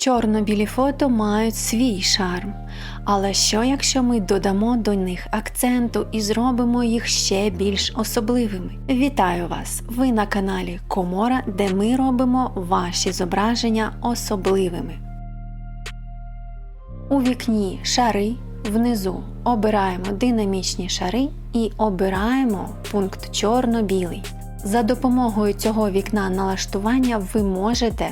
Чорно-білі фото мають свій шарм. Але що якщо ми додамо до них акценту і зробимо їх ще більш особливими? Вітаю вас! Ви на каналі Комора, де ми робимо ваші зображення особливими. У вікні шари внизу обираємо динамічні шари і обираємо пункт чорно-білий. За допомогою цього вікна налаштування ви можете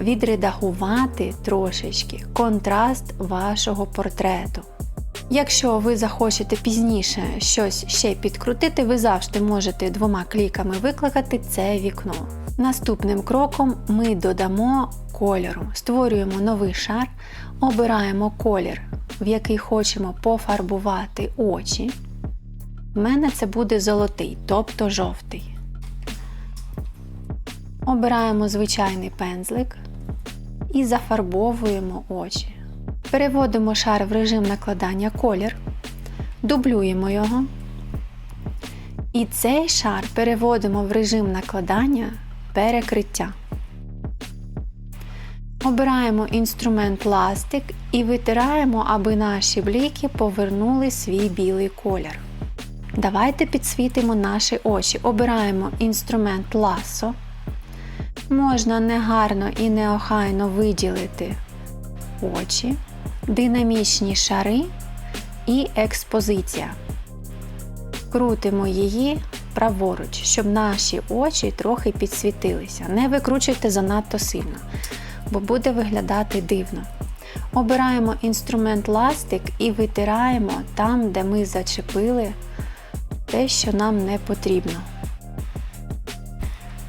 відредагувати трошечки контраст вашого портрету. Якщо ви захочете пізніше щось ще підкрутити, ви завжди можете двома кліками викликати це вікно. Наступним кроком ми додамо кольору, створюємо новий шар, обираємо колір, в який хочемо пофарбувати очі. У мене це буде золотий, тобто жовтий. Обираємо звичайний пензлик і зафарбовуємо очі. Переводимо шар в режим накладання колір, дублюємо його. І цей шар переводимо в режим накладання перекриття. Обираємо інструмент ластик і витираємо, аби наші бліки повернули свій білий колір. Давайте підсвітимо наші очі. Обираємо інструмент ласо. Можна негарно і неохайно виділити очі, динамічні шари і експозиція. Крутимо її праворуч, щоб наші очі трохи підсвітилися. Не викручуйте занадто сильно, бо буде виглядати дивно. Обираємо інструмент ластик і витираємо там, де ми зачепили те, що нам не потрібно.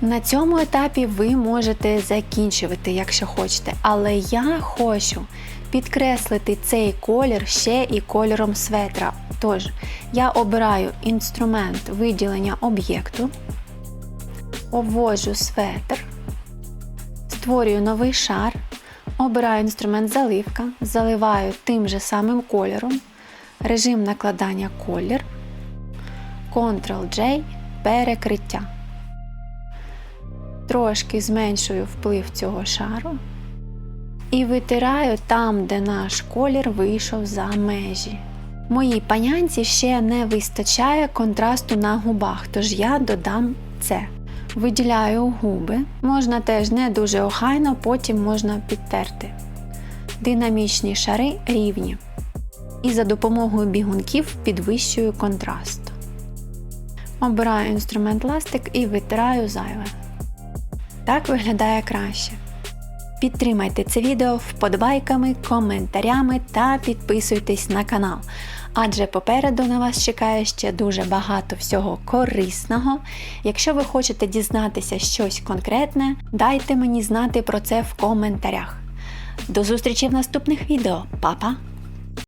На цьому етапі ви можете закінчувати, якщо хочете, але я хочу підкреслити цей колір ще і кольором светра. Тож, я обираю інструмент виділення об'єкту, обводжу светр, створюю новий шар, обираю інструмент заливка, заливаю тим же самим кольором, режим накладання колір, Ctrl-J, перекриття. Трошки зменшую вплив цього шару і витираю там, де наш колір вийшов за межі. Моїй панянці ще не вистачає контрасту на губах, тож я додам це. Виділяю губи, можна теж не дуже охайно, потім можна підтерти. Динамічні шари рівні. І за допомогою бігунків підвищую контраст. Обираю інструмент ластик і витираю зайве. Так виглядає краще. Підтримайте це відео вподобайками, коментарями та підписуйтесь на канал. Адже попереду на вас чекає ще дуже багато всього корисного. Якщо ви хочете дізнатися щось конкретне, дайте мені знати про це в коментарях. До зустрічі в наступних відео, Па-па!